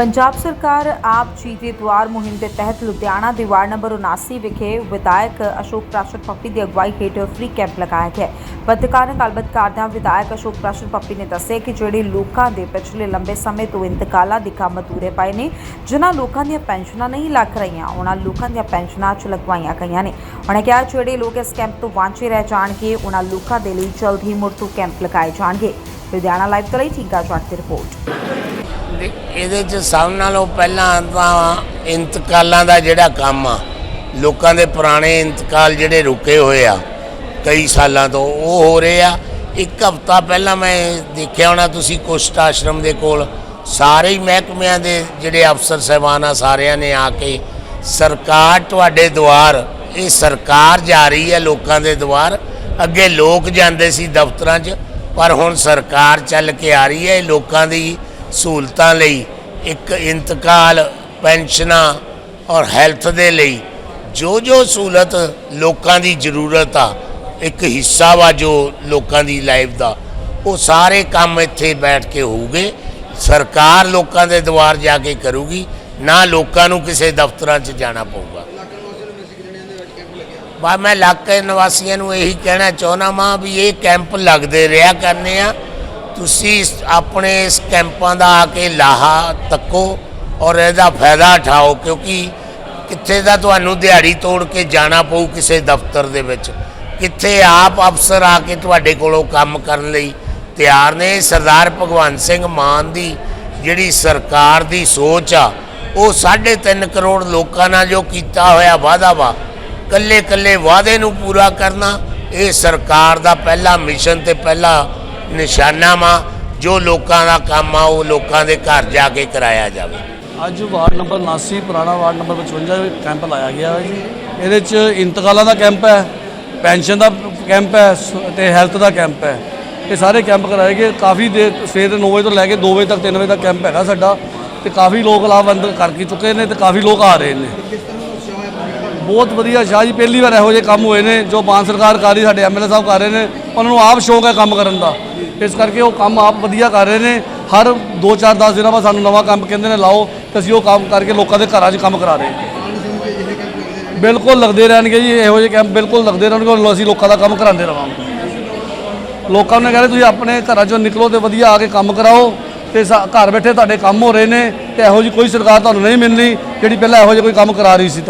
ਪੰਜਾਬ ਸਰਕਾਰ ਆਪ ਜੀ ਦੇ ਦੁਆਰ ਮੁਹਿੰਮ ਦੇ ਤਹਿਤ ਲੁਧਿਆਣਾ ਦੀ ਵਾਰਡ ਨੰਬਰ 79 ਵਿਖੇ ਵਿਧਾਇਕ ਅਸ਼ੋਕ ਪ੍ਰਾਸ਼ਰ ਪੱਪੀ ਦੀ ਅਗਵਾਈ ਹੇਠ ਫ੍ਰੀ ਕੈਂਪ ਲਗਾਇਆ ਗਿਆ ਪੱਤਰਕਾਰ ਨਾਲ ਗੱਲਬਾਤ ਕਰਦਿਆਂ ਵਿਧਾਇਕ ਅਸ਼ੋਕ ਪ੍ਰਾਸ਼ਰ ਪੱਪੀ ਨੇ ਦੱਸਿਆ ਕਿ ਜਿਹੜੇ ਲੋਕਾਂ ਦੇ ਪਿਛਲੇ ਲੰਬੇ ਸਮੇਂ ਤੋਂ ਇੰਤਕਾਲਾਂ ਦੇ ਕੰਮ ਅਧੂਰੇ ਪਏ ਨੇ, ਜਿਨ੍ਹਾਂ ਲੋਕਾਂ ਦੀਆਂ ਪੈਨਸ਼ਨਾਂ ਨਹੀਂ ਲੱਗ ਰਹੀਆਂ, ਉਹਨਾਂ ਲੋਕਾਂ ਦੀਆਂ ਪੈਨਸ਼ਨਾਂ ਚ ਲਗਵਾਈਆਂ ਗਈਆਂ ਨੇ। ਉਹਨਾਂ ਕਿਹਾ ਜਿਹੜੇ ਲੋਕ ਇਸ ਕੈਂਪ ਤੋਂ ਵਾਂਝੇ ਰਹਿ ਜਾਣਗੇ, ਉਹਨਾਂ ਲੋਕਾਂ ਦੇ ਲਈ ਜਲਦ ਹੀ ਮੁੜ ਤੋਂ ਕੈਂਪ ਲਗਾਏ ਜਾਣਗੇ। ਲੁਧਿਆਣਾ ਲਾਈਵ ਤੋਂ ਲਈ ਠੀਕਾ ਜੱਟ ਦੀ ਰਿਪੋਰਟ। ਦੇ- ਇਹਦੇ ਚ ਸਭ ਨਾਲੋਂ ਪਹਿਲਾਂ ਤਾਂ ਇੰਤਕਾਲਾਂ ਦਾ ਜਿਹੜਾ ਕੰਮ ਆ, ਲੋਕਾਂ ਦੇ ਪੁਰਾਣੇ ਇੰਤਕਾਲ ਜਿਹੜੇ ਰੁਕੇ ਹੋਏ ਆ, ਕਈ ਸਾਲਾਂ ਤੋਂ ਉਹ ਹੋ ਰਹੇ ਆ। ਇੱਕ ਹਫਤਾ ਪਹਿਲਾਂ ਮੈਂ ਦੇਖਿਆ ਹੋਣਾ ਤੁਸੀਂ ਕੁਸ਼ਟ ਆਸ਼ਰਮ ਦੇ ਕੋਲ, ਸਾਰੇ ਹੀ ਮਹਿਕਮਿਆਂ ਦੇ ਜਿਹੜੇ ਅਫਸਰ ਸਹਿਬਾਨ ਆ, ਸਾਰਿਆਂ ਨੇ ਆ ਕੇ ਸਰਕਾਰ ਤੁਹਾਡੇ ਦੁਆਰ, ਇਹ ਸਰਕਾਰ ਜਾ ਰਹੀ ਹੈ ਲੋਕਾਂ ਦੇ ਦੁਆਰ। ਅੱਗੇ ਲੋਕ ਜਾਂਦੇ ਸੀ ਦਫ਼ਤਰਾਂ 'ਚ, ਪਰ ਹੁਣ ਸਰਕਾਰ ਚੱਲ ਕੇ ਆ ਰਹੀ ਹੈ ਇਹ ਲੋਕਾਂ ਦੀ ਸਹੂਲਤਾਂ ਲਈ ਇੱਕ ਇੰਤਕਾਲ, ਪੈਨਸ਼ਨਾਂ ਔਰ ਹੈਲਥ ਦੇ ਲਈ ਜੋ ਜੋ ਸਹੂਲਤ ਲੋਕਾਂ ਦੀ ਜ਼ਰੂਰਤ ਆ, ਇੱਕ ਹਿੱਸਾ ਵਾ ਜੋ ਲੋਕਾਂ ਦੀ ਲਾਈਫ ਦਾ, ਉਹ ਸਾਰੇ ਕੰਮ ਇੱਥੇ ਬੈਠ ਕੇ ਹੋਊਗੇ। ਸਰਕਾਰ ਲੋਕਾਂ ਦੇ ਦੁਆਰ ਜਾ ਕੇ ਕਰੂਗੀ, ਨਾ ਲੋਕਾਂ ਨੂੰ ਕਿਸੇ ਦਫ਼ਤਰਾਂ 'ਚ ਜਾਣਾ ਪਊਗਾ। ਬਾ, ਮੈਂ ਇਲਾਕੇ ਨਿਵਾਸੀਆਂ ਨੂੰ ਇਹੀ ਕਹਿਣਾ ਚਾਹੁੰਦਾ ਮਾਂ ਵੀ ਇਹ ਕੈਂਪ ਲੱਗਦੇ ਰਿਹਾ ਕਰਨੇ ਆ। ਤੁਸੀਂ ਆਪਣੇ ਇਸ ਕੈਂਪਾਂ ਦਾ ਆ ਕੇ ਲਾਹਾ ਤੱਕੋ ਔਰ ਇਹਦਾ ਫਾਇਦਾ ਉਠਾਓ, ਕਿਉਂਕਿ ਕਿੱਥੇ ਦਾ ਤੁਹਾਨੂੰ ਦਿਹਾੜੀ ਤੋੜ ਕੇ ਜਾਣਾ ਪਊ ਕਿਸੇ ਦਫ਼ਤਰ ਦੇ ਵਿੱਚ। ਕਿੱਥੇ ਆਪ ਅਫਸਰ ਆ ਕੇ ਤੁਹਾਡੇ ਕੋਲੋਂ ਕੰਮ ਕਰਨ ਲਈ ਤਿਆਰ ਨੇ। ਸਰਦਾਰ ਭਗਵੰਤ ਸਿੰਘ ਮਾਨ ਦੀ ਜਿਹੜੀ ਸਰਕਾਰ ਦੀ ਸੋਚ ਆ, ਉਹ 3.5 ਕਰੋੜ ਲੋਕਾਂ ਨਾਲ ਜੋ ਕੀਤਾ ਹੋਇਆ ਵਾਅਦਾ ਵਾ ਕੱਲੇ ਕੱਲੇ ਵਾਅਦੇ ਨੂੰ ਪੂਰਾ ਕਰਨਾ, ਇਹ ਸਰਕਾਰ ਦਾ ਪਹਿਲਾ ਮਿਸ਼ਨ ਤੇ ਪਹਿਲਾ ਨਿਸ਼ਾਨਾ ਵਾ ਜੋ ਲੋਕਾਂ ਦਾ ਕੰਮ ਆ, ਉਹ ਲੋਕਾਂ ਦੇ ਘਰ ਜਾ ਕੇ ਕਰਾਇਆ ਜਾਵੇ। ਅੱਜ ਵਾਰਡ ਨੰਬਰ 79 ਪੁਰਾਣਾ ਵਾਰਡ ਨੰਬਰ 55 ਕੈਂਪ ਲਾਇਆ ਗਿਆ ਹੈ ਜੀ। ਇਹਦੇ 'ਚ ਇੰਤਕਾਲਾਂ ਦਾ ਕੈਂਪ ਹੈ, ਪੈਨਸ਼ਨ ਦਾ ਕੈਂਪ ਹੈ ਸ- ਤੇ ਹੈਲਥ ਦਾ ਕੈਂਪ ਹੈ। ਇਹ ਸਾਰੇ ਕੈਂਪ ਕਰਾਏ ਗਏ। ਕਾਫੀ ਦੇਰ, ਸਵੇਰ ਦੇ 9 ਵਜੇ ਤੋਂ ਲੈ ਕੇ 2 ਵਜੇ ਤੱਕ 3 ਵਜੇ ਤੱਕ ਕੈਂਪ ਹੈਗਾ ਸਾਡਾ। ਤੇ ਕਾਫੀ ਲੋਕ ਲਾਭਵੰਦ ਕਰ ਕੇ ਚੁੱਕੇ ਨੇ ਤੇ ਕਾਫੀ ਲੋਕ ਆ ਰਹੇ ਨੇ। ਬਹੁਤ ਵਧੀਆ ਸ਼ਾਹ ਜੀ, ਪਹਿਲੀ ਵਾਰ ਇਹੋ ਜਿਹੇ ਕੰਮ ਹੋਏ ਨੇ ਜੋ ਮਾਨ ਸਰਕਾਰ ਕਰ ਰਹੀ, ਸਾਡੇ ਐਮਐਲਏ ਸਾਹਿਬ ਕਰ ਰਹੇ ਨੇ। ਉਹਨਾਂ ਨੂੰ ਆਪ ਸ਼ੌਕ ਹੈ ਕੰਮ ਕਰਨ ਦਾ। ਇਸ ਕਰਕੇ ਉਹ ਕੰਮ ਆਪ ਵਧੀਆ ਕਰ ਰਹੇ ਨੇ। ਹਰ 2-4 10 ਦਿਨਾਂ ਬਾਅਦ ਸਾਨੂੰ ਨਵਾਂ ਕੰਮ ਕਹਿੰਦੇ ਨੇ, ਲਾਓ। ਤੇ ਅਸੀਂ ਉਹ ਕੰਮ ਕਰਕੇ ਲੋਕਾਂ ਦੇ ਘਰਾਂ 'ਚ ਕੰਮ ਕਰਾ ਰਹੇ ਹਾਂ। ਬਿਲਕੁਲ ਲੱਗਦੇ ਰਹਿਣਗੇ ਜੀ, ਇਹੋ ਜਿਹੇ ਕੈਂਪ ਬਿਲਕੁਲ ਲੱਗਦੇ ਰਹਿਣਗੇ ਅਸੀਂ ਲੋਕਾਂ ਦਾ ਕੰਮ ਕਰਾਉਂਦੇ ਰਵਾਂਗੇ। ਲੋਕਾਂ ਨੇ ਕਹਿੰਦੇ ਤੁਸੀਂ ਆਪਣੇ ਘਰਾਂ 'ਚੋਂ ਨਿਕਲੋ ਤੇ ਵਧੀਆ ਆ ਕੇ ਕੰਮ ਕਰਾਓ। ਤੇ ਸਾ- ਘਰ ਬੈਠੇ ਤੁਹਾਡੇ ਕੰਮ ਹੋ ਰਹੇ ਨੇ ਤੇ ਇਹੋ ਜਿਹੀ ਕੋਈ ਸਰਕਾਰ ਤੁਹਾਨੂੰ ਨਹੀਂ ਮਿਲਣੀ ਜਿਹੜੀ ਪਹਿਲਾਂ ਇਹੋ ਜਿਹੇ ਕੋਈ ਕੰਮ ਕਰਾ ਰਹੀ ਸੀ।